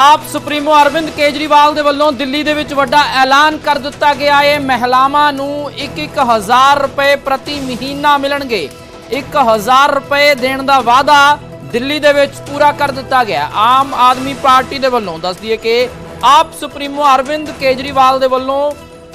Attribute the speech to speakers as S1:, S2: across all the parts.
S1: ਆਪ ਸੁਪਰੀਮੋ ਅਰਵਿੰਦ ਕੇਜਰੀਵਾਲ ਦੇ ਵੱਲੋਂ ਦਿੱਲੀ ਦੇ ਵਿੱਚ ਵੱਡਾ ਐਲਾਨ ਕਰ ਦਿੱਤਾ ਗਿਆ ਹੈ। ਮਹਿਲਾਵਾਂ ਨੂੰ 1-1000 ਰੁਪਏ ਪ੍ਰਤੀ ਮਹੀਨਾ ਮਿਲਣਗੇ। 1000 ਰੁਪਏ ਦੇਣ ਦਾ ਵਾਅਦਾ ਦਿੱਲੀ ਦੇ ਵਿੱਚ ਪੂਰਾ ਕਰ ਦਿੱਤਾ ਗਿਆ। ਆਮ ਆਦਮੀ ਪਾਰਟੀ ਦੇ ਵੱਲੋਂ ਦੱਸ ਦਈਏ ਕਿ ਆਪ ਸੁਪਰੀਮੋ ਅਰਵਿੰਦ ਕੇਜਰੀਵਾਲ ਦੇ ਵੱਲੋਂ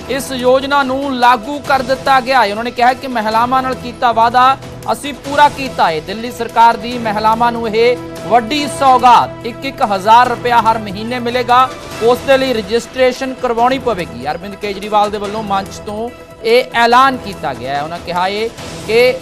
S1: ਇਸ ਯੋਜਨਾ ਨੂੰ ਲਾਗੂ ਕਰ ਦਿੱਤਾ ਗਿਆ ਹੈ। ਉਹਨਾਂ ਨੇ ਕਿਹਾ ਕਿ ਮਹਿਲਾਵਾਂ ਨਾਲ ਕੀਤਾ ਵਾਅਦਾ, ਅਸੀਂ ਪੂਰਾ ਕੀਤਾ ਹੈ। ਦਿੱਲੀ ਸਰਕਾਰ ਦੀ ਮਹਿਲਾਵਾਂ ਨੂੰ ਇਹ ਵੱਡੀ ਸੌਗਾਤ 1-1000 ਰੁਪਇਆ ਹਰ ਮਹੀਨੇ ਮਿਲੇਗਾ। ਉਸ ਦੇ ਲਈ ਰਜਿਸਟ੍ਰੇਸ਼ਨ ਕਰਵਾਉਣੀ ਪਵੇਗੀ। ਅਰਵਿੰਦ ਕੇਜਰੀਵਾਲ ਦੇ ਵੱਲੋਂ ਮੰਚ ਤੋਂ ਇਹ ਐਲਾਨ ਕੀਤਾ ਗਿਆ ਹੈ। ਉਹਨਾਂ ਕਿਹਾ ਹੈ ਕਿ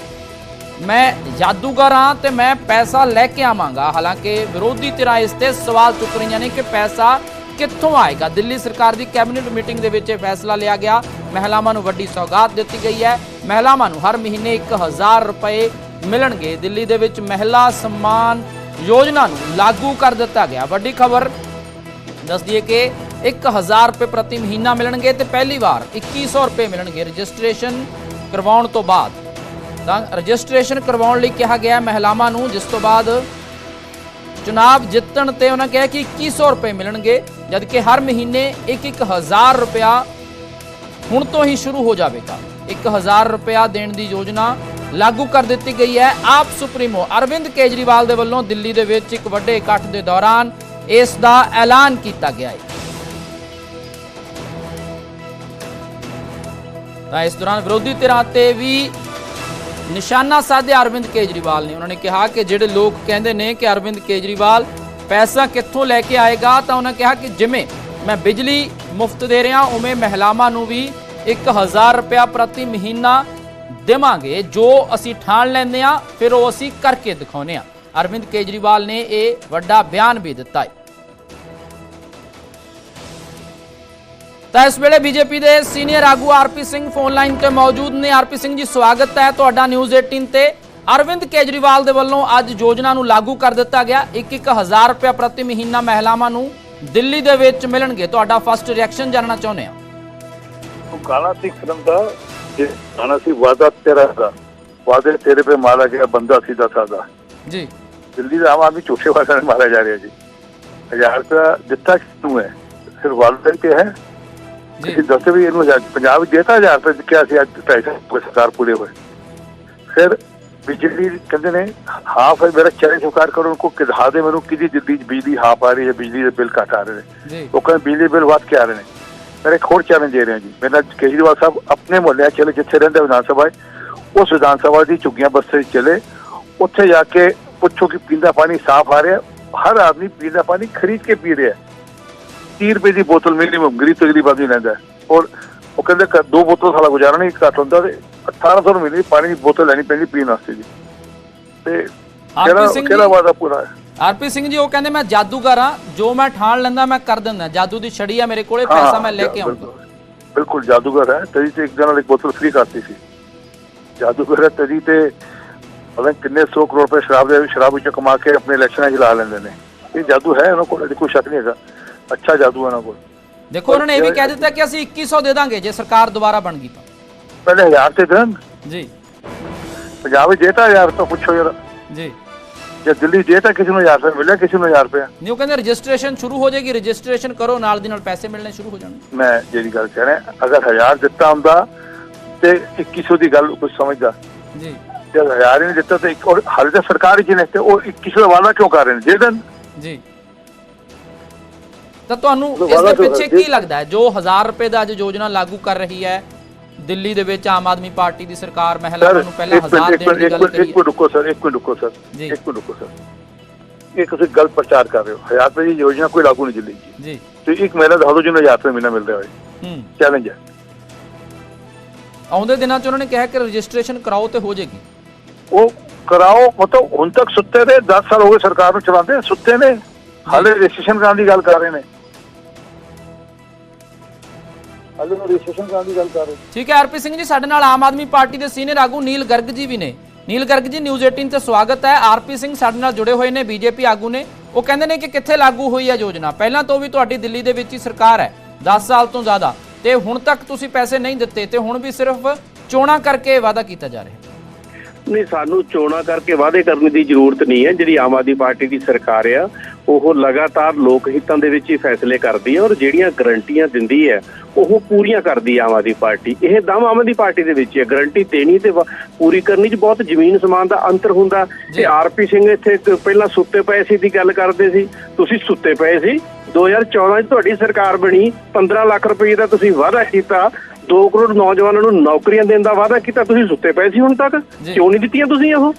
S1: ਮੈਂ ਜਾਦੂਗਰ ਹਾਂ ਤੇ ਮੈਂ ਪੈਸਾ ਲੈ ਕੇ ਆਵਾਂਗਾ। ਹਾਲਾਂਕਿ ਵਿਰੋਧੀ ਧਿਰਾਂ ਇਸ ਤੇ ਸਵਾਲ ਚੁੱਕ ਰਹੀਆਂ ਨੇ ਕਿ ਪੈਸਾ ਕਿੱਥੋਂ ਆਏਗਾ? ਦਿੱਲੀ ਸਰਕਾਰ ਦੀ ਕੈਬਨਿਟ ਮੀਟਿੰਗ ਦੇ ਵਿੱਚ ਇਹ ਫੈਸਲਾ ਲਿਆ ਗਿਆ। ਮਹਿਲਾਵਾਂ ਨੂੰ ਵੱਡੀ ਸੌਗਾਤ ਦਿੱਤੀ ਗਈ ਹੈ। ਮਹਿਲਾਵਾਂ ਨੂੰ ਹਰ ਮਹੀਨੇ 1000 ਰੁਪਏ ਮਿਲਣਗੇ। ਦਿੱਲੀ ਦੇ ਵਿੱਚ ਮਹਿਲਾ ਸਨਮਾਨ ਯੋਜਨਾ ਨੂੰ ਲਾਗੂ ਕਰ ਦਿੱਤਾ ਗਿਆ। ਵੱਡੀ ਖਬਰ ਦੱਸ ਦਈਏ ਕਿ 1000 ਰੁਪਏ ਪ੍ਰਤੀ ਮਹੀਨਾ ਮਿਲਣਗੇ ਤੇ ਪਹਿਲੀ ਵਾਰ 2100 ਰੁਪਏ ਮਿਲਣਗੇ। ਰਜਿਸਟ੍ਰੇਸ਼ਨ ਕਰਵਾਉਣ ਤੋਂ ਬਾਅਦ ਤਾਂ ਰਜਿਸਟ੍ਰੇਸ਼ਨ ਕਰਵਾਉਣ ਲਈ ਕਿਹਾ ਗਿਆ ਮਹਿਲਾਵਾਂ ਨੂੰ, ਜਿਸ ਤੋਂ ਬਾਅਦ ਚੁਣਾਵ ਜਿੱਤਣ ਤੇ ਉਹਨਾਂ ਕਿਹਾ ਕਿ 2100 ਰੁਪਏ ਮਿਲਣਗੇ ਜਦ ਹਰ ਮਹੀਨੇ 1-1000 ਰੁਪਇਆ ਹੁਣ ਤੋਂ ਹੀ ਸ਼ੁਰੂ ਹੋ ਜਾਵੇਗਾ। 1000 ਰੁਪਇਆ ਦੇਣ ਦੀ ਯੋਜਨਾ ਲਾਗੂ ਕਰ ਦਿੱਤੀ ਗਈ ਹੈ ਆਪ ਸੁਪਰੀਮੋ। ਅਰਵਿੰਦ ਕੇਜਰੀਵਾਲ ਦੇ ਵੱਲੋਂ ਦਿੱਲੀ ਦੇ ਵਿੱਚ ਇੱਕ ਵੱਡੇ ਇਕੱਠ ਦੇ ਦੌਰਾਨ ਇਸ ਦਾ ਐਲਾਨ ਕੀਤਾ ਗਿਆ ਹੈ। ਤਾਂ ਇਸ ਦੌਰਾਨ ਵਿਰੋਧੀ ਧਿਰਾਂ ਤੇ ਵੀ ਨਿਸ਼ਾਨਾ ਸਾਧਿਆ ਅਰਵਿੰਦ ਕੇਜਰੀਵਾਲ ਨੇ। ਉਹਨਾਂ ਨੇ ਕਿਹਾ ਕਿ ਜਿਹੜੇ ਲੋਕ ਕਹਿੰਦੇ ਨੇ ਕਿ ਅਰਵਿੰਦ ਕੇਜਰੀਵਾਲ ਪੈਸਾ ਕਿੱਥੋਂ ਲੈ ਕੇ ਆਏਗਾ, ਤਾਂ ਉਹਨਾਂ ਕਿਹਾ ਕਿ ਜਿਵੇਂ ਮੈਂ ਬਿਜਲੀ ਮੁਫਤ ਦੇ ਰਿਹਾ, ਉਵੇਂ ਮਹਿਲਾਵਾਂ ਨੂੰ ਵੀ 1000 ਰੁਪਇਆ ਪ੍ਰਤੀ ਮਹੀਨਾ ਦੇਵਾਂਗੇ। ਜੋ ਅਸੀਂ ਠਾਣ ਲੈਂਦੇ ਆ ਫਿਰ ਉਹ ਅਸੀਂ ਕਰਕੇ ਦਿਖਾਉਂਦੇ ਆ ਅਰਵਿੰਦ ਕੇਜਰੀਵਾਲ ਨੇ ਇਹ ਵੱਡਾ ਬਿਆਨ ਵੀ ਦਿੱਤਾ ਹੈ। ਤਾਂ ਇਸ ਵੇਲੇ ਬੀਜੇਪੀ ਦੇ ਸੀਨੀਅਰ ਆਗੂ ਆਰਪੀ ਸਿੰਘ ਫੋਨ ਲਾਈਨ ਤੇ ਮੌਜੂਦ ਨੇ। ਆਰਪੀ ਸਿੰਘ ਜੀ ਸਵਾਗਤ ਹੈ ਤੁਹਾਡਾ ਨਿਊਜ਼ 18 ਤੇ। ਅਰਵਿੰਦ ਕੇਜਰੀਵਾਲ ਦੇ ਵੱਲੋਂ ਅੱਜ ਯੋਜਨਾ ਨੂੰ ਲਾਗੂ ਕਰ ਦਿੱਤਾ ਗਿਆ। 1-1000 ਰੁਪਏ ਪ੍ਰਤੀ ਮਹੀਨਾ ਮਹਿਲਾਵਾਂ ਨੂੰ ਦਿੱਲੀ ਦੇ ਵਿੱਚ ਮਿਲਣਗੇ। ਤੁਹਾਡਾ ਫਸਟ ਰਿਐਕਸ਼ਨ ਜਾਨਣਾ ਚਾਹੁੰਦੇ ਹਾਂ।
S2: ਉਹ ਗਾਣਾ ਸੀ ਫਿਲਮ ਦਾ ਜੇ ਗਾਣਾ ਸੀ ਵਾਦਾ ਤੇਰਾ ਦਾ। ਵਾਦੇ ਤੇਰੇ पे ਮਾਰਾ ਗਿਆ ਬੰਦਾ ਸਿੱਧਾ ਸਾਦਾ।
S1: ਜੀ।
S2: ਦਿੱਲੀ ਦਾ ਆਮ ਆਦਮੀ ਝੂਠੇ ਨਾਲ ਮਾਰਿਆ ਜਾ ਰਿਹਾ ਜੀ। ਹਜ਼ਾਰ ਰੁਪਇਆ ਦਿੱਤਾ ਕਿਨੂੰ ਹੈ? ਫਿਰ ਵਾਦਾ ਤੇ ਹੈ। ਤੁਸੀਂ ਦੱਸੋ ਵੀ ਇਹਨੂੰ ਪੰਜਾਬ ਵਿੱਚ ਦੇਤਾ ਹਜ਼ਾਰ ਰੁਪਏ ਕਿਹਾ ਸੀ ਅੱਜ ਪੈਸੇ ਸਰਕਾਰ ਪੂਰੇ ਹੋਏ। ਫਿਰ ਬਿਜਲੀ ਕਹਿੰਦੇ ਨੇ ਹਾਫ ਹੈ ਮੇਰਾ ਚੈਲੰਜ ਸਵੀਕਾਰ ਕਰੋ ਉनको ਕਿਹਾ ਦੇ ਮੈਨੂੰ ਕਿਹਦੀ ਦਿੱਲੀ ਬਿਜਲੀ ਹਾਫ ਆ ਰਹੀ ਹੈ ਬਿਜਲੀ ਦੇ ਬਿੱਲ ਘੱਟ ਆ ਰਹੇ ਨੇ। ਉਹ ਕਹਿੰਦੇ ਬਿਜਲੀ ਬਿੱਲ ਵੱਧ ਕੇ ਆ ਰਹੇ ਨੇ। ਮੇਰੇ ਇੱਕ ਹੋਰ ਚੈਲੰਜ ਦੇ ਰਹੇ ਹਾਂ ਜੀ। ਮੇਰੇ ਕੇਜਰੀਵਾਲ ਸਾਹਿਬ ਆਪਣੇ ਮੁਹੱਲੇ ਚਲੇ ਜਿੱਥੇ ਰਹਿੰਦੇ ਵਿਧਾਨ ਸਭਾ ਉਸ ਵਿਧਾਨ ਸਭਾ ਦੀ ਝੁੱਗੀਆਂ ਬਸਤੇ ਚਲੇ। ਉੱਥੇ ਜਾ ਕੇ ਪੁੱਛੋ ਕਿ ਪੀਂਦਾ ਪਾਣੀ ਸਾਫ਼ ਆ ਰਿਹਾ ਹਰ ਆਦਮੀ ਪੀਂਦਾ ਪਾਣੀ ਖਰੀਦ ਕੇ ਪੀ ਰਿਹਾ 30 ਰੁਪਏ ਦੀ ਬੋਤਲ ਮਿਨੀਮਮ ਗਰੀਬ ਤੋਂ ਗਰੀਬ ਆਦਮੀ ਲੈਂਦਾ। ਔਰ ਉਹ ਕਹਿੰਦੇ ਕਿ ਦੋ ਬੋਤਲ ਸਾਲਾ ਗੁਜ਼ਾਰਾ ਨਹੀਂ ਘੱਟ ਹੁੰਦਾ ਤੇ 1800 ਰੁਪਏ ਦੀ ਪਾਣੀ ਦੀ ਬੋਤਲ ਲੈਣੀ ਪੈਂਦੀ ਪੀਣ ਵਾਸਤੇ ਜੀ। ਤੇ ਕਿਹੜਾ ਕਿਹੜਾ ਵਾਦਾ ਪੂਰਾ ਹੈ?
S1: ਆਰਪੀ ਸਿੰਘ ਜੀ ਉਹ ਕਹਿੰਦੇ ਮੈਂ ਜਾਦੂਗਰ ਹਾਂ ਜੋ ਮੈਂ ਠਾਣ ਲੈਂਦਾ ਮੈਂ ਕਰ ਦਿੰਦਾ ਜਾਦੂ ਦੀ ਛੜੀ ਆ ਮੇਰੇ ਕੋਲੇ ਪੈਸਾ ਮੈਂ ਲੈ ਕੇ ਆਉਂਗਾ
S2: ਬਿਲਕੁਲ- ਜਾਦੂਗਰ ਹੈ ਤੇਰੀ ਤੇ ਇੱਕ ਜਣਾ ਇੱਕ ਬੋਤਲ ਫ੍ਰੀ ਕਰਤੀ ਸੀ। ਜਾਦੂਗਰ ਹੈ ਤੇਰੀ ਤੇ ਪਤਾ ਕਿੰਨੇ 100 ਕਰੋੜ ਰੁਪਏ ਸ਼ਰਾਬ ਦੇ ਸ਼ਰਾਬ ਵਿੱਚੋਂ ਕਮਾ ਕੇ ਆਪਣੇ ਇਲੈਕਸ਼ਨਾਂ 'ਚ ਲਾ ਲੈਂਦੇ ਨੇ। ਇਹ ਜਾਦੂ ਹੈ ਉਹਨਾਂ ਕੋਲ ਕੋਈ ਸ਼ੱਕ ਨਹੀਂ ਹੈਗਾ। ਅੱਛਾ ਜਾਦੂ ਹੈ ਉਹਨਾਂ ਕੋਲ।
S1: ਦੇਖੋ ਉਹਨਾਂ ਨੇ ਇਹ ਵੀ ਕਹਿ ਦਿੱਤਾ ਕਿ ਅਸੀਂ 2100 ਦੇ ਦਾਂਗੇ ਜੇ ਸਰਕਾਰ ਦੁਬਾਰਾ ਬਣ ਗਈ ਤਾਂ।
S2: ਪਹਿਲੇ ਹਜ਼ਾਰ ਤੇ ਦੇਣ?
S1: ਜੀ।
S2: ਪੰਜਾਬ ਵਿੱਚ ਦੇਤਾ ਹਜ਼ਾਰ ਤਾਂ ਪੁੱਛੋ ਜਰਾ
S1: ਜੀ।
S2: ਜੇ ਦਿੱਲੀ ਦੇਤਾ ਕਿਸੇ ਨੂੰ ਹਜ਼ਾਰ ਰੁਪਏ ਮਿਲਿਆ ਕਿਸੇ ਨੂੰ ਹਜ਼ਾਰ ਰੁਪਏ?
S1: ਨਹੀਂ ਉਹ ਕਹਿੰਦੇ ਰਜਿਸਟ੍ਰੇਸ਼ਨ ਸ਼ੁਰੂ ਹੋ ਜਾਏਗੀ ਰਜਿਸਟ੍ਰੇਸ਼ਨ ਕਰੋ ਨਾਲ ਦੀ ਨਾਲ ਪੈਸੇ ਮਿਲਣੇ ਸ਼ੁਰੂ ਹੋ ਜਾਣਗੇ।
S2: ਮੈਂ ਜਿਹੜੀ ਗੱਲ ਕਹਿ ਰਿਹਾ ਅਗਰ ਹਜ਼ਾਰ ਦਿੱਤਾ ਹੁੰਦਾ ਤੇ 2100 ਦੀ ਗੱਲ ਕੁਝ ਸਮਝਦਾ।
S1: ਜੀ।
S2: ਜੇ ਹਜ਼ਾਰ ਹੀ ਨਹੀਂ ਦਿੱਤਾ ਤੇ ਇੱਕ ਔਰ ਹਾਲੇ ਤਾਂ ਸਰਕਾਰ ਹੀ ਨੇ ਤੇ ਉਹ 2100 ਦਾ ਵਾਅਦਾ ਕਿਉਂ ਕਰ ਰਹੇ ਨੇ? ਦੇ ਦੇਣ।
S1: ਜੀ। ਤਾਂ ਤੁਹਾਨੂੰ ਇਸ ਦੇ ਪਿੱਛੇ ਕੀ ਲੱਗਦਾ ਹੈ? ਜੋ 1000 ਰੁਪਏ ਦਾ ਅੱਜ ਯੋਜਨਾ ਲਾਗੂ ਕਰ ਰਹੀ ਹੈ ਦਿੱਲੀ ਦੇ ਵਿੱਚ ਆਮ ਆਦਮੀ ਪਾਰਟੀ ਦੀ ਸਰਕਾਰ
S2: ਸਰ
S1: ਮਹਿਲਾਵਾਂ ਨੂੰ ਪਹਿਲਾਂ
S2: ਇੱਕ
S1: 1000
S2: ਮਿੰਟ ਇੱਕ
S1: ਦੇਣ ਦੀ ਗੱਲ ਕਰੀ
S2: ਇੱਕ ਮਿੰਟ ਰੁਕੋ ਸਰ ਇੱਕ ਮਿੰਟ ਰੁਕੋ ਸਰ। ਇੱਕ ਮਿੰਟ ਰੁਕੋ ਸਰ। ਇਹ ਤੁਸੀਂ ਗਲਤ ਪ੍ਰਚਾਰ ਕਰ ਰਹੇ ਹੋ। ਹਜ਼ਾਰ ਰੁਪਏ ਦੀ ਯੋਜਨਾ ਕੋਈ ਲਾਗੂ ਨਹੀਂ ਦਿੱਲੀ ਜੀ। ਤੇ ਇੱਕ ਮਹੀਨਾ ਦਾ ਹਦੋ ਜਿਹਨੂੰ ਹਜ਼ਾਰ ਰੁਪਏ ਮਹੀਨਾ ਮਿਲਦਾ ਹੋਵੇ
S1: ਹੂੰ।
S2: ਚੈਲੰਜ ਹੈ।
S1: ਆਉਂਦੇ ਦਿਨਾਂ 'ਚ ਉਹਨਾਂ ਨੇ ਕਿਹਾ ਕਿ ਰਜਿਸਟ੍ਰੇਸ਼ਨ ਕਰਾਓ ਤੇ ਹੋ ਜਾਏਗੀ।
S2: ਉਹ ਕਰਾਓ ਮਤਲਬ ਹੁਣ ਤੱਕ ਸੁੱਤੇ ਨੇ 10 ਸਾਲ ਹੋ ਗਏ ਸਰਕਾਰ ਨੂੰ ਚਲਾਉਂਦੇ ਸੁੱਤੇ ਨੇ। ਹਾਲੇ ਰਜਿਸਟ੍ਰੇਸ਼ਨ ਕਰਾਉਣ ਦੀ ਗੱਲ ਕਰ ਰਹੇ ਨੇ। ਹਾਲੇ ਨੂੰ ਰਜਿਸਟ੍ਰੇਸ਼ਨ ਕਰਾਉਣ ਦੀ ਗੱਲ ਕਰ ਰਹੇ
S1: ਠੀਕ ਹੈ ਆਰਪੀ ਸਿੰਘ ਜੀ ਸਾਡੇ ਨਾਲ ਆਮ ਆਦਮੀ ਪਾਰਟੀ ਦੇ ਸੀਨੀਅਰ ਆਗੂ ਨੀਲ ਗਰਗ ਜੀ ਵੀ ਨੇ। ਨੀਲ ਗਰਗ ਜੀ ਨਿਊਜ਼ 18 ਤੇ ਸਵਾਗਤ ਹੈ। ਆਰਪੀ ਸਿੰਘ ਸਾਡੇ ਨਾਲ ਜੁੜੇ ਹੋਏ ਨੇ ਬੀਜੇਪੀ ਆਗੂ ਨੇ। ਉਹ ਕਹਿੰਦੇ ਨੇ ਕਿ ਕਿੱਥੇ ਲਾਗੂ ਹੋਈ ਹੈ ਯੋਜਨਾ? ਪਹਿਲਾਂ ਤੋਂ ਵੀ ਤੁਹਾਡੀ ਦਿੱਲੀ ਦੇ ਵਿੱਚ ਹੀ ਸਰਕਾਰ ਹੈ 10 ਸਾਲ ਤੋਂ ਜ਼ਿਆਦਾ। ਤੇ ਹੁਣ ਤੱਕ ਤੁਸੀਂ ਪੈਸੇ ਨਹੀਂ ਦਿੱਤੇ ਤੇ ਹੁਣ ਵੀ ਸਿਰਫ ਚੋਣਾਂ ਕਰਕੇ ਵਾਅਦਾ ਕੀਤਾ ਜਾ ਰਿਹਾ। ਹੈ
S3: ਨਹੀਂ ਸਾਨੂੰ ਚੋਣਾਂ ਕਰਕੇ ਵਾਅਦੇ ਕਰਨ ਦੀ ਜ਼ਰੂਰਤ ਨਹੀਂ ਹੈ। ਜਿਹੜੀ ਆਮ ਆਦਮੀ ਪਾਰਟੀ ਦੀ ਸਰਕਾਰ ਆ ਉਹ ਲਗਾਤਾਰ ਲੋਕ ਹਿੱਤਾਂ ਦੇ ਵਿੱਚ ਹੀ ਫੈਸਲੇ ਕਰਦੀ ਹੈ ਔਰ ਜਿਹੜੀਆਂ ਗਰੰਟੀਆਂ ਦਿੰਦੀ ਹੈ ਉਹ ਪੂਰੀਆਂ ਕਰਦੀ ਆਮ ਆਦਮੀ ਪਾਰਟੀ। ਇਹ ਦਮ ਆਮ ਆਦਮੀ ਪਾਰਟੀ ਦੇ ਵਿੱਚ ਹੈ ਗਰੰਟੀ ਦੇਣੀ ਤੇ ਪੂਰੀ ਕਰਨੀ 'ਚ ਬਹੁਤ ਜ਼ਮੀਨ ਸਮਾਨ ਦਾ ਅੰਤਰ ਹੁੰਦਾ। ਤੇ ਆਰਪੀ ਸਿੰਘ ਇੱਥੇ ਪਹਿਲਾਂ ਸੁੱਤੇ ਪਏ ਸੀ ਦੀ ਗੱਲ ਕਰਦੇ ਸੀ ਤੁਸੀਂ ਸੁੱਤੇ ਪਏ ਸੀ। 2014 'ਚ ਤੁਹਾਡੀ ਸਰਕਾਰ ਬਣੀ 15 ਲੱਖ ਰੁਪਏ ਦਾ ਤੁਸੀਂ ਵਾਅਦਾ ਕੀਤਾ 2 ਕਰੋੜ ਨੌਜਵਾਨਾਂ ਨੂੰ ਨੌਕਰੀਆਂ ਦੇਣ ਦਾ ਵਾਅਦਾ ਕੀਤਾ ਤੁਸੀਂ ਸੁੱਤੇ ਪਏ ਸੀ ਹੁਣ ਤੱਕ। ਕਿਉਂ ਨਹੀਂ ਦਿੱਤੀਆਂ ਤੁਸੀਂ ਉਹ?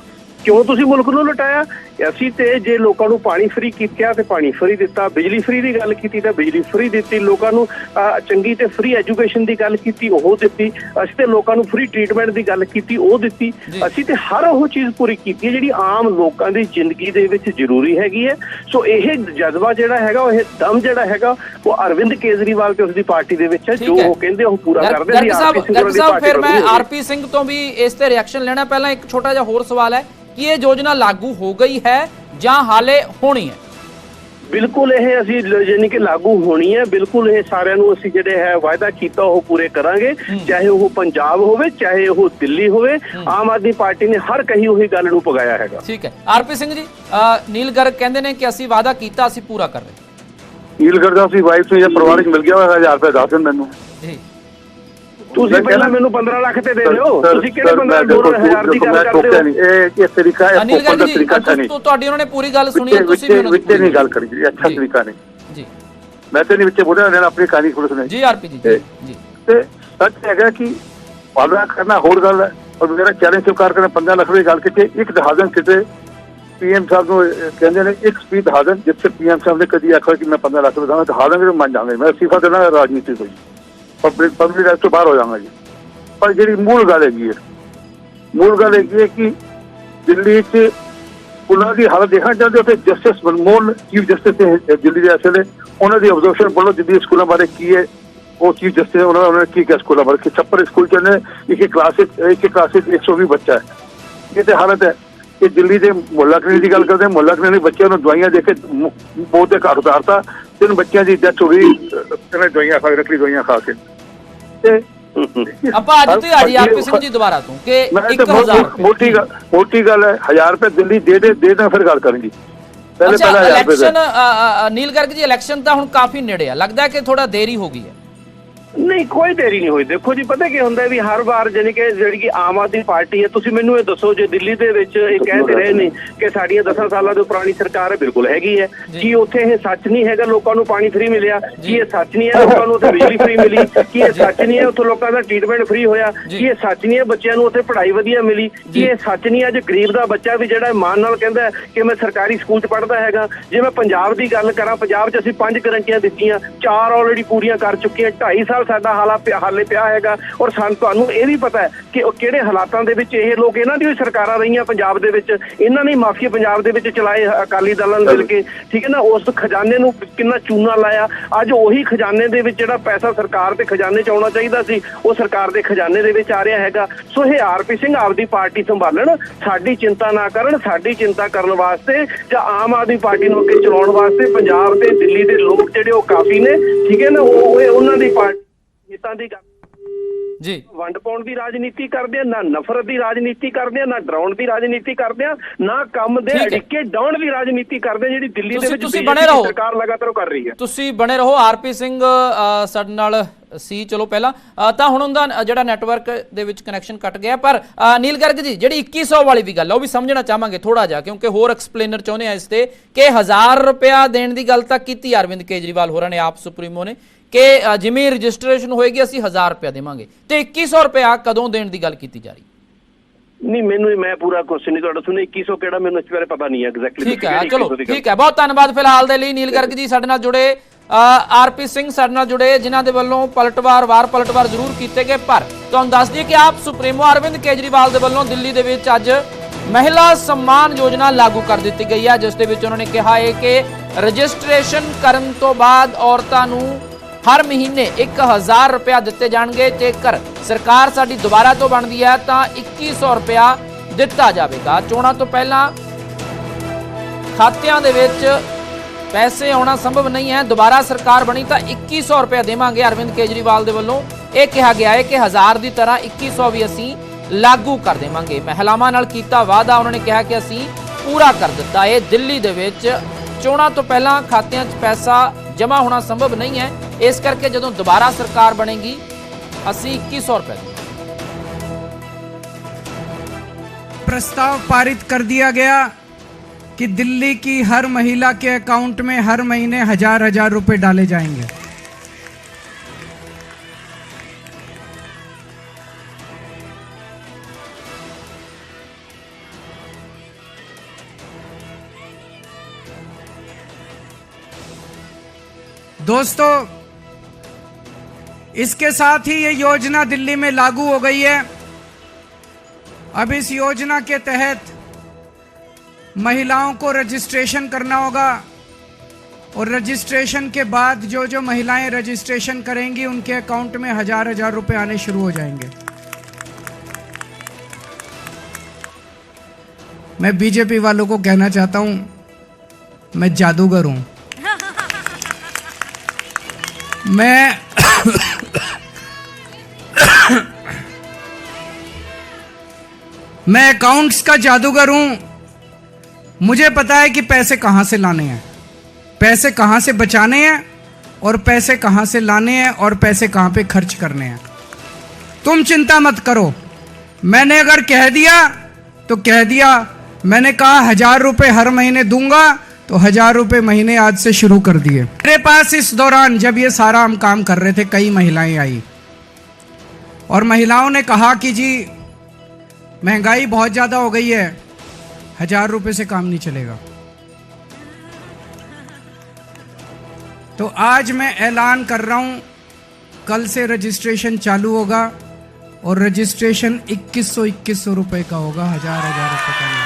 S3: ਕਿਉਂ ਤੁਸੀਂ ਮੁਲਕ ਨੂੰ ਲੁਟਾਇਆ ਅਸੀਂ ਤੇ ਜੇ ਲੋਕਾਂ ਨੂੰ ਪਾਣੀ ਫ੍ਰੀ ਕੀਤਾ ਤੇ ਪਾਣੀ ਫ੍ਰੀ ਦਿੱਤਾ ਬਿਜਲੀ ਫ੍ਰੀ ਦੀ ਗੱਲ ਕੀਤੀ ਤਾਂ ਬਿਜਲੀ ਫ੍ਰੀ ਦਿੱਤੀ ਲੋਕਾਂ ਨੂੰ ਚੰਗੀ ਤੇ ਫ੍ਰੀ ਐਜੂਕੇਸ਼ਨ ਦੀ ਗੱਲ ਕੀਤੀ ਉਹ ਦਿੱਤੀ ਅਸੀਂ ਤੇ ਲੋਕਾਂ ਨੂੰ ਫ੍ਰੀ ਟ੍ਰੀਟਮੈਂਟ ਦੀ ਗੱਲ ਕੀਤੀ ਉਹ ਦਿੱਤੀ। ਅਸੀਂ ਤੇ ਹਰ ਉਹ ਚੀਜ਼ ਪੂਰੀ ਕੀਤੀ ਹੈ ਜਿਹੜੀ ਆਮ ਲੋਕਾਂ ਦੀ ਜ਼ਿੰਦਗੀ ਦੇ ਵਿੱਚ ਜ਼ਰੂਰੀ ਹੈਗੀ ਹੈ ਸੋ ਇਹ ਜਜ਼ਬਾ ਜਿਹੜਾ ਹੈਗਾ ਉਹ ਇਹ ਦਮ ਜਿਹੜਾ ਹੈਗਾ ਉਹ ਅਰਵਿੰਦ ਕੇਜਰੀਵਾਲ ਤੇ ਉਸ ਦੀ ਪਾਰਟੀ ਦੇ ਵਿੱਚ ਹੈ ਜੋ। ਉਹ ਕਹਿੰਦੇ ਉਹ ਪੂਰਾ ਕਰਦੇ ਸੀ
S1: ਸਾਹਿਬ
S3: ਆਰਪੀ ਸਿੰਘ
S1: ਗਰਗ
S3: ਦੀ
S1: ਸਾਹਿਬ
S3: ਪਾਰਟੀ
S1: ਫਿਰ ਮੈਂ
S3: ਬਣੂਗੀ।
S1: ਆਰਪੀ ਸਿੰਘ ਤੋਂ ਵੀ ਇਸ ਤੇ ਰਿਐਕਸ਼ਨ ਲੈਣਾ ਪਹਿਲਾਂ ਇੱਕ ਛੋਟਾ ਜਿਹਾ ਹੋਰ ਸਵਾਲ ਹੈ ਕਿ ਇਹ ਯੋਜਨਾ ਲਾਗੂ ਹੋ ਗਈ ਹੈ ਜਾਂ ਹਾਲੇ ਹੋਣੀ ਹੈ?
S3: ਬਿਲਕੁਲ ਇਹ ਅਸੀਂ ਯਾਨੀ ਕਿ ਲਾਗੂ ਹੋਣੀ ਹੈ। ਬਿਲਕੁਲ ਇਹ ਸਾਰਿਆਂ ਨੂੰ ਅਸੀਂ ਜਿਹੜੇ ਹੈ ਵਾਅਦਾ ਕੀਤਾ ਉਹ ਪੂਰੇ ਕਰਾਂਗੇ। ਚਾਹੇ ਉਹ ਪੰਜਾਬ ਹੋਵੇ ਚਾਹੇ ਉਹ ਦਿੱਲੀ ਹੋਵੇ ਆਮ ਆਦਮੀ ਪਾਰਟੀ ਨੇ ਹਰ ਕਹੀ ਉਹੀ ਗੱਲ ਨੂੰ ਪਗਾਇਆ ਹੈਗਾ।
S1: ਠੀਕ ਹੈ। ਆਰਪੀ ਸਿੰਘ ਜੀ ਨੀਲ ਗਰਗ ਕਹਿੰਦੇ ਨੇ ਕਿ ਅਸੀਂ ਵਾਅਦਾ ਕੀਤਾ ਅਸੀਂ ਪੂਰਾ ਕਰ ਰਹੇ
S2: ਨੀਲ ਕਰਦਾ ਸੀ ਵਾਈਫ ਨੂੰ ਜਾਂ ਪਰਿਵਾਰ ਚ ਮਿਲ ਗਿਆ ਹੋਇਆ 1000 ਰੁਪਏ ਦੱਸ ਦੇਣ ਮੈਨੂੰ।
S1: ਜੀ।
S3: ਤੁਸੀਂ ਪਹਿਲਾਂ ਮੈਨੂੰ 15 ਲੱਖ ਤੇ ਦੇ ਦਿਓ
S2: ਸਰ,
S3: ਤੁਸੀਂ ਕਿਹੜੇ
S2: ਸਰ,
S3: 15
S2: ਮੈਂ ਦੇਖੋ,
S3: ਹਜ਼ਾਰ ਦੀ
S2: ਦੇਖੋ,
S3: ਗੱਲ ਕਰਦੇ
S2: ਟੋਕਿਆ
S3: ਹੋ
S2: ਨਹੀਂ। ਇਹ ਇਹ ਤਰੀਕਾ ਹੈ
S1: ਅਨਿਲ
S2: ਕੋਪਨ
S1: ਗਰਗ
S2: ਦਾ
S1: ਜੀ
S2: ਤਰੀਕਾ ਅੱਛਾ
S1: ਤੁ-
S2: ਨਹੀਂ।
S1: ਤੁ- ਤੁਹਾਡੀ ਉਹਨਾਂ ਨੇ ਪੂਰੀ ਗੱਲ ਸੁਣੀ ਹੈ
S2: ਵਿੱਚੇ
S1: ਤੁਸੀਂ ਵੀ ਉਹਨਾਂ ਦੀ
S2: ਵਿੱਚੇ ਨਹੀਂ
S1: ਪੂਰੀ
S2: ਗੱਲ ਕਰੀ ਜੀ ਅੱਛਾ
S1: ਜੀ।
S2: ਤਰੀਕਾ ਨਹੀਂ।
S1: ਜੀ।
S2: ਮੈਂ ਤੇ ਨਹੀਂ ਵਿੱਚੇ ਬੋਲਿਆ ਇਹਨਾਂ ਆਪਣੀ ਕਹਾਣੀ ਪੁਲਿਸ ਨੇ।
S1: ਜੀ ਆਰਪੀ ਜੀ ਜੀ ਜੀ।
S2: ਤੇ ਸੱਚ ਹੈਗਾ ਕਿ ਵਾਅਦਾ ਕਰਨਾ ਹੋਰ ਗੱਲ ਹੈ ਔਰ ਮੇਰਾ ਚੈਲੰਜ ਸਵੀਕਾਰ ਕਰਨਾ 15 ਲੱਖ ਦੀ ਗੱਲ ਕੀਤੀ ਇੱਕ ਦਹਾਦਨ ਕਿਤੇ ਪੀਐਮ ਸਾਹਿਬ ਨੂੰ ਕਹਿੰਦੇ ਨੇ ਇੱਕ ਸਪੀਡ ਦਹਾਦਨ ਜਿੱਥੇ ਪੀਐਮ ਸਾਹਿਬ ਨੇ ਕਦੀ ਆਖਿਆ ਕਿ ਮੈਂ 15 ਲੱਖ ਦਾ ਦਹਾਦਨ ਮੰਨ ਜਾਵਾਂਗੇ। ਮੈਂ ਅਸਤੀਫਾ ਦੇਣਾ ਰਾਜਨੀਤੀ ਤੋਂ ਜੀ। ਪਬਲਿਕ ਪਬਲਿਕ ਲਾਈਫ ਤੋਂ ਬਾਹਰ ਹੋ ਜਾਵਾਂਗੇ ਪਰ ਜਿਹੜੀ ਮੂਲ ਗੱਲ ਹੈਗੀ ਹੈ ਮੂਲ ਗੱਲ ਹੈਗੀ ਹੈ ਕਿ ਦਿੱਲੀ 'ਚ ਉਹਨਾਂ ਦੀ ਹਾਲਤ ਦੇਖਣਾ ਚਾਹੁੰਦੇ ਹੋ justice Manmohan chief justice Delhi ਦੇ ਅਸਲੇ ਉਹਨਾਂ ਦੀ ਆਬਜ਼ਰਵੇਸ਼ਨ ਬੋਲੋ ਦਿੱਲੀ ਸਕੂਲਾਂ ਬਾਰੇ ਕੀ ਹੈ ਉਹ ਚੀਫ ਜਸਟਿਸ ਉਹਨਾਂ ਨੇ ਕੀ ਕਿਹਾ ਸਕੂਲਾਂ ਬਾਰੇ ਕਿ ਛੱਪਰ ਸਕੂਲ ਚ ਨੇ ਇੱਕ ਇੱਕ ਕਲਾਸ ਵਿੱਚ ਇੱਕ ਇੱਕ ਕਲਾਸ ਵਿੱਚ 120 ਬੱਚਾ ਹੈ। ਇਹ ਤੇ ਹਾਲਤ ਹੈ ਕਿ ਦਿੱਲੀ ਦੇ ਮੁਹੱਲਾ ਕਲੀਨਿਕ ਦੀ ਗੱਲ ਕਰਦੇ ਹਾਂ ਮੁਹੱਲਾ ਕਲੀਨਿਕ ਬੱਚਿਆਂ ਨੂੰ ਦਵਾਈਆਂ ਦੇ ਕੇ ਬਹੁਤ ਮੌਤ ਦੇ ਘਰ ਉਤਾਰਤਾ ਤਿੰਨ ਬੱਚਿਆਂ ਦੀ ਡੈਥ ਹੋ ਗਈ ਅਹ, ਦਵਾਈਆਂ ਖਾ ਕੇ ਨਕਲੀ ਦਵਾਈਆਂ ਖਾ ਕੇ। ਤੇ
S1: ਆਪਾਂ ਅੱਜ ਤੇ ਆ ਜੀ ਆਰਪੀ ਸਿੰਘ ਜੀ ਦੁਬਾਰਾ ਤੋਂ ਕਿ
S2: ਮੈਂ ਤਾਂ
S1: 1000
S2: ਮੋ- ਮੋਟੀ ਗੱਲ ਮੋਟੀ ਗੱਲ ਹੈ 1000 ਰੁਪਏ ਦਿੱਲੀ ਦੇ ਦੇ ਦੇ ਦੇਣਾ ਫਿਰ ਗੱਲ ਕਰਾਂਗੀ ਪਹਿਲੇ ਪਹਿਲਾਂ 1000 ਰੁਪਏ ਦੇ।
S1: ਇਲੈਕਸ਼ਨ ਨੀਲ ਗਰਗ ਜੀ ਇਲੈਕਸ਼ਨ ਤਾਂ ਹੁਣ ਕਾਫੀ ਨੇੜੇ ਆ। ਲੱਗਦਾ ਕਿ ਥੋੜਾ ਦੇਰੀ ਹੋ ਗਈ ਹੈ।
S3: ਨਹੀਂ ਕੋਈ ਦੇਰੀ ਨਹੀਂ ਹੋਈ। ਦੇਖੋ ਜੀ ਪਤਾ ਕੀ ਹੁੰਦਾ ਵੀ ਹਰ ਵਾਰ ਜਾਨੀ ਕਿ ਜਿਹੜੀ ਕਿ ਆਮ ਆਦਮੀ ਪਾਰਟੀ ਹੈ ਤੁਸੀਂ ਮੈਨੂੰ ਇਹ ਦੱਸੋ ਜੇ ਦਿੱਲੀ ਦੇ ਵਿੱਚ ਇਹ ਕਹਿੰਦੇ ਰਹੇ ਨੇ ਕਿ ਸਾਡੀਆਂ 10 ਸਾਲਾਂ ਤੋਂ ਪੁਰਾਣੀ ਸਰਕਾਰ ਹੈ ਬਿਲਕੁਲ ਹੈਗੀ ਹੈ।
S1: ਜੀ।
S3: ਕੀ ਉੱਥੇ ਇਹ ਸੱਚ ਨਹੀਂ ਹੈਗਾ? ਲੋਕਾਂ ਨੂੰ ਪਾਣੀ ਫ੍ਰੀ ਮਿਲਿਆ। ਕੀ ਇਹ ਸੱਚ ਨਹੀਂ ਹੈ? ਲੋਕਾਂ ਨੂੰ ਉੱਥੇ ਬਿਜਲੀ ਫ੍ਰੀ ਮਿਲੀ। ਕੀ ਇਹ ਸੱਚ ਨਹੀਂ ਹੈ? ਉੱਥੇ ਲੋਕਾਂ ਦਾ ਟ੍ਰੀਟਮੈਂਟ ਫ੍ਰੀ ਹੋਇਆ।
S1: ਜੀ।
S3: ਕੀ ਇਹ ਸੱਚ ਨਹੀਂ ਹੈ? ਬੱਚਿਆਂ ਨੂੰ ਉੱਥੇ ਪੜ੍ਹਾਈ ਵਧੀਆ ਮਿਲੀ। ਕੀ
S1: ਜੀ।
S3: ਇਹ ਸੱਚ ਨਹੀਂ ਹੈ? ਅੱਜ ਗਰੀਬ ਦਾ ਬੱਚਾ ਵੀ ਜਿਹੜਾ ਮਾਨ ਨਾਲ ਕਹਿੰਦਾ ਕਿ ਮੈਂ ਸਰਕਾਰੀ ਸਕੂਲ 'ਚ ਪੜ੍ਹਦਾ ਹੈਗਾ। ਜੇ ਮੈਂ ਪੰਜਾਬ ਦੀ ਗੱਲ ਕਰਾਂ ਪੰਜਾਬ 'ਚ ਅਸੀਂ ਪੰਜ ਗਰੰਟੀਆਂ ਦਿੱਤੀਆਂ। ਚਾਰ ਆਲਰੇਡੀ ਪੂਰੀਆਂ ਕਰ ਚੁੱਕੇ ਹਾਂ। 2.5 ਸਾਲ ਸਾਡਾ ਹਾਲਾ ਹਾਲੇ ਪਿਆ ਹੈਗਾ ਔਰ ਸਾਨੂੰ ਤੁਹਾਨੂੰ ਇਹ ਵੀ ਪਤਾ ਹੈ ਕਿ ਉਹ ਕਿਹੜੇ ਹਾਲਾਤਾਂ ਦੇ ਵਿੱਚ ਇਹ ਲੋਕ ਇਹਨਾਂ ਦੀ ਵੀ ਸਰਕਾਰਾਂ ਰਹੀਆਂ ਪੰਜਾਬ ਦੇ ਵਿੱਚ। ਇਹਨਾਂ ਨੇ ਮਾਫੀਆ ਪੰਜਾਬ ਦੇ ਵਿੱਚ ਚਲਾਏ ਅਕਾਲੀ ਦਲਾਂ ਨਾਲ ਮਿਲ ਕੇ। ਠੀਕ ਹੈ ਨਾ? ਉਸ ਖਜ਼ਾਨੇ ਨੂੰ ਕਿੰਨਾ ਚੂਨਾ ਲਾਇਆ। ਅੱਜ ਉਹੀ ਖਜ਼ਾਨੇ ਦੇ ਵਿੱਚ ਜਿਹੜਾ ਪੈਸਾ ਸਰਕਾਰ ਦੇ ਖਜ਼ਾਨੇ 'ਚ ਆਉਣਾ ਚਾਹੀਦਾ ਸੀ, ਉਹ ਸਰਕਾਰ ਦੇ ਖਜ਼ਾਨੇ ਦੇ ਵਿੱਚ ਆ ਰਿਹਾ ਹੈਗਾ। ਸੋ ਇਹ ਆਰਪੀ ਸਿੰਘ, ਆਪਦੀ ਪਾਰਟੀ ਸੰਭਾਲਣ, ਸਾਡੀ ਚਿੰਤਾ ਨਾ ਕਰਨ, ਸਾਡੀ ਚਿੰਤਾ ਕਰਨ ਵਾਸਤੇ ਜਾਂ ਆਮ ਆਦਮੀ ਪਾਰਟੀ ਨੂੰ ਅੱਗੇ ਚਲਾਉਣ ਵਾਸਤੇ ਪੰਜਾਬ ਤੇ ਦਿੱਲੀ ਦੇ ਲੋਕ ਜਿਹੜੇ ਉਹ ਕਾਫੀ ਨੇ। ਠੀਕ ਹੈ ਨਾ? ਉਹ ਉਹਨਾਂ ਦੀ ਪਾਰਟੀ ਹਿੱਤਾਂ ਦੀ ਗੱਲ।
S1: ਜੀ।
S3: ਵੰਡ ਪਾਉਣ ਦੀ ਰਾਜਨੀਤੀ ਕਰਦੇ ਆ ਨਾ ਨਫ਼ਰਤ ਦੀ ਰਾਜਨੀਤੀ ਕਰਦੇ ਆ ਨਾ ਡਰਾਉਣ ਦੀ ਰਾਜਨੀਤੀ ਕਰਦੇ ਆ ਨਾ ਕੰਮ ਦੇ। ਅੜਿੱਕੇ ਡਾਉਣ ਦੀ ਰਾਜਨੀਤੀ ਕਰਦੇ ਆ ਜਿਹੜੀ ਦਿੱਲੀ ਦੇ ਵਿੱਚ
S1: ਤੁਸੀਂ
S3: BJP
S1: ਬਣੇ ਰਹੋ।
S3: ਸਰਕਾਰ ਲਗਾਤਾਰ ਕਰ ਰਹੀ ਹੈ।
S1: ਤੁਸੀਂ ਬਣੇ ਰਹੋ। ਆਰਪੀ ਸਿੰਘ ਸਾਡੇ ਨਾਲ ਸੀ। ਚਲੋ ਪਹਿਲਾਂ ਤਾਂ ਹੁਣ ਉਹਦਾ ਜਿਹੜਾ ਨੈਟਵਰਕ ਦੇ ਵਿੱਚ ਕਨੈਕਸ਼ਨ ਕੱਟ ਗਿਆ ਪਰ ਨੀਲ ਗਰਗ ਜੀ ਜਿਹੜੀ 2100 ਵਾਲੀ ਵੀ ਗੱਲ ਹੈ ਉਹ ਵੀ ਸਮਝਣਾ ਚਾਹਾਂਗੇ ਥੋੜਾ ਜਿਹਾ ਕਿਉਂਕਿ ਹੋਰ ਐਕਸਪਲੇਨਰ ਚਾਹੁੰਦੇ ਆ ਇਸ ਤੇ ਕਿ 1000 ਰੁਪਿਆ ਦੇਣ ਦੀ ਗੱਲ ਤਾਂ ਕੀਤੀ। ਅਰਵਿੰਦ ਕੇਜਰੀਵਾਲ ਹੋਰਾਂ ਨੇ ਆਪ ਸੁਪਰੀਮੋ ਨੇ। ਕਿ ਜਿਵੇਂ ਰਜਿਸਟ੍ਰੇਸ਼ਨ ਹੋਏਗੀ ਅਸੀਂ 1000 ਰੁਪਿਆ ਦੇਵਾਂਗੇ। ਤੇ 2100 ਰੁਪਿਆ ਕਦੋਂ ਦੇਣ ਦੀ ਗੱਲ ਕੀਤੀ ਜਾ ਰਹੀ?
S3: ਨਹੀਂ ਮੈਨੂੰ ਮੈਂ ਪੂਰਾ ਕੁਐਸਚਨ ਨਹੀਂ ਤੁਹਾਡਾ ਸੁਣਿਆ। 2100 ਕਿਹੜਾ ਮੈਨੂੰ ਇਸ ਬਾਰੇ ਪਤਾ ਨਹੀਂ ਹੈ ਐਗਜ਼ੈਕਟਲੀ
S1: ਠੀਕ ਹੈ ਚਲੋ ਠੀਕ ਹੈ। ਬਹੁਤ ਧੰਨਵਾਦ ਫਿਲਹਾਲ ਦੇ ਲਈ। ਨੀਲ ਗਰਗ ਜੀ ਸਾਡੇ ਨਾਲ ਜੁੜੇ ਆਰਪੀ ਸਿੰਘ ਸਾਡੇ ਨਾਲ ਜੁੜੇ ਜਿਨ੍ਹਾਂ ਦੇ ਵੱਲੋਂ ਪਲਟਵਾਰ ਵਾਰ ਪਲਟਵਾਰ ਜ਼ਰੂਰ ਕੀਤੇ ਗਏ। ਪਰ ਤੁਹਾਨੂੰ ਦੱਸ ਦਈਏ ਕਿ ਆਪ ਸੁਪਰੀਮੋ ਅਰਵਿੰਦ ਕੇਜਰੀਵਾਲ ਦੇ ਵੱਲੋਂ ਦਿੱਲੀ ਦੇ ਵਿੱਚ ਅੱਜ ਮਹਿਲਾ ਸਨਮਾਨ ਯੋਜਨਾ ਲਾਗੂ ਕਰ ਦਿੱਤੀ ਗਈ ਹੈ ਜਿਸ ਦੇ ਵਿੱਚ ਉਹਨਾਂ ਨੇ ਕਿਹਾ ਹੈ ਕਿ ਰਜਿਸਟ੍ਰੇਸ਼ਨ ਕਰਨ ਤੋਂ ਬਾਅਦ ਔਰਤਾਂ ਨੂੰ ਹਰ ਮਹੀਨੇ 1000 ਰੁਪਇਆ ਦਿੱਤੇ ਜਾਣਗੇ। ਜੇਕਰ ਸਰਕਾਰ ਸਾਡੀ ਦੁਬਾਰਾ ਤੋਂ ਬਣਦੀ ਹੈ, ਤਾਂ 2100 ਰੁਪਇਆ ਦਿੱਤਾ ਜਾਵੇਗਾ। ਚੋਣਾਂ ਤੋਂ ਪਹਿਲਾਂ ਖਾਤਿਆਂ ਦੇ ਵਿੱਚ ਪੈਸੇ ਆਉਣਾ ਸੰਭਵ ਨਹੀਂ ਹੈ। ਦੁਬਾਰਾ ਸਰਕਾਰ ਬਣੀ ਤਾਂ 2100 ਰੁਪਏ ਦੇਵਾਂਗੇ ਅਰਵਿੰਦ ਕੇਜਰੀਵਾਲ ਦੇ ਵੱਲੋਂ। ਇਹ ਕਿਹਾ ਗਿਆ ਹੈ ਕਿ 1000 ਦੀ ਤਰ੍ਹਾਂ 2100 ਵੀ ਅਸੀਂ ਲਾਗੂ ਕਰ ਦੇਵਾਂਗੇ। ਮਹਿਲਾਵਾਂ ਨਾਲ ਕੀਤਾ ਵਾਅਦਾ, ਉਹਨਾਂ ਨੇ ਕਿਹਾ ਕਿ ਅਸੀਂ ਪੂਰਾ ਕਰ ਦਿੱਤਾ ਇਹ ਦਿੱਲੀ ਦੇ ਵਿੱਚ ਚੋਣਾਂ ਤੋਂ ਪਹਿਲਾਂ ਖਾਤਿਆਂ 'ਚ ਪੈਸਾ ਜਮ੍ਹਾਂ ਹੋਣਾ ਸੰਭਵ ਨਹੀਂ ਹੈ ਇਸ ਕਰਕੇ ਜਦੋਂ ਦੁਬਾਰਾ ਸਰਕਾਰ ਬਣੇਗੀ ਅਸੀਂ 2100 ਰੁਪਏ ਦੇਵਾਂਗੇ।
S4: प्रस्ताव पारित कर दिया गया कि दिल्ली की हर महिला के अकाउंट में हर महीने हजार हजार रुपए डाले जाएंगे दोस्तों, इसके साथ ही ये योजना दिल्ली में लागू हो गई है। अब इस योजना के तहत महिलाओं को रजिस्ट्रेशन करना होगा और रजिस्ट्रेशन के बाद जो जो महिलाएँ रजिस्ट्रेशन करेंगी, उनके अकाउंट में हज़ार हज़ार रुपए आने शुरू हो जाएँगे। मैं बीजेपी वालों को कहना चाहता हूँ, मैं जादूगर हूँ। मैं मैं अकाउंट्स का जादूगर हूँ। मुझे पता है कि पैसे कहाँ से लाने हैं। पैसे कहाँ से बचाने हैं और पैसे कहाँ से लाने हैं और पैसे कहाँ पे खर्च करने हैं। तुम चिंता मत करो। मैंने अगर कह दिया तो कह दिया, मैंने कहा, हज़ार रुपए हर महीने दूँगा तो हज़ार रुपए महीने आज से शुरू कर दिए। मेरे पास इस दौरान जब ये सारा हम काम कर रहे थे, कई महिलाएँ आई। और महिलाओं ने कहा कि जी, महँगाई बहुत ज़्यादा हो गई है, हज़ार रुपए से काम नहीं चलेगा। तो आज मैं ऐलान कर रहा हूँ, कल से रजिस्ट्रेशन चालू होगा और रजिस्ट्रेशन 2100 2100 रुपए का होगा, हज़ार हज़ार रुपए का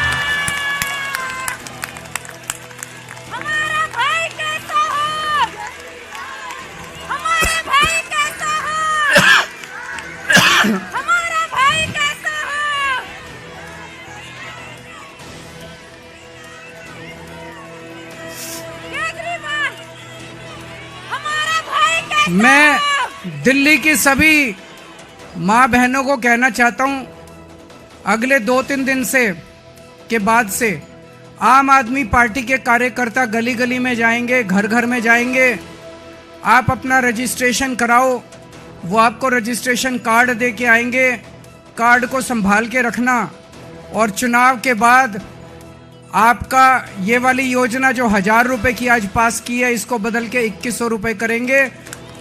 S4: मैं दिल्ली की सभी माँ बहनों को कहना चाहता हूँ, अगले दो तीन दिन से, के बाद से, आम आदमी पार्टी के कार्यकर्ता गली गली में जाएँगे घर घर में जाएँगे। आप अपना रजिस्ट्रेशन कराओ, वो आपको रजिस्ट्रेशन कार्ड दे के आएँगे। कार्ड को संभाल के रखना और चुनाव के बाद आपका ये वाली योजना जो हज़ार रुपए की आज पास की है, इसको बदल के इक्कीस सौ रुपये करेंगे।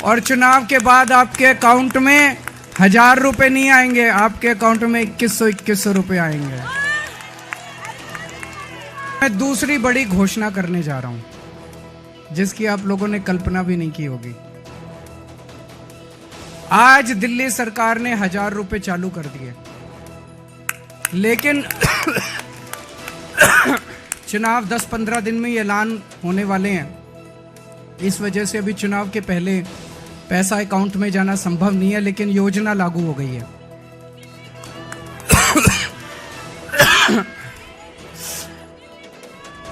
S4: और चुनाव के बाद आपके अकाउंट में हज़ार रुपए नहीं आएँगे, आपके अकाउंट में इक्कीस सौ इक्कीस सौ रुपये आएँगे। मैं दूसरी बड़ी घोषणा करने जा रहा हूँ, जिसकी आप लोगों ने कल्पना भी नहीं की होगी। आज दिल्ली सरकार ने हज़ार रुपए चालू कर दिए। लेकिन चुनाव 10-15 दिन में ऐलान होने वाले हैं। इस वजह से अभी चुनाव के पहले पैसा अकाउंट में जाना संभव नहीं है लेकिन योजना लागू हो गई है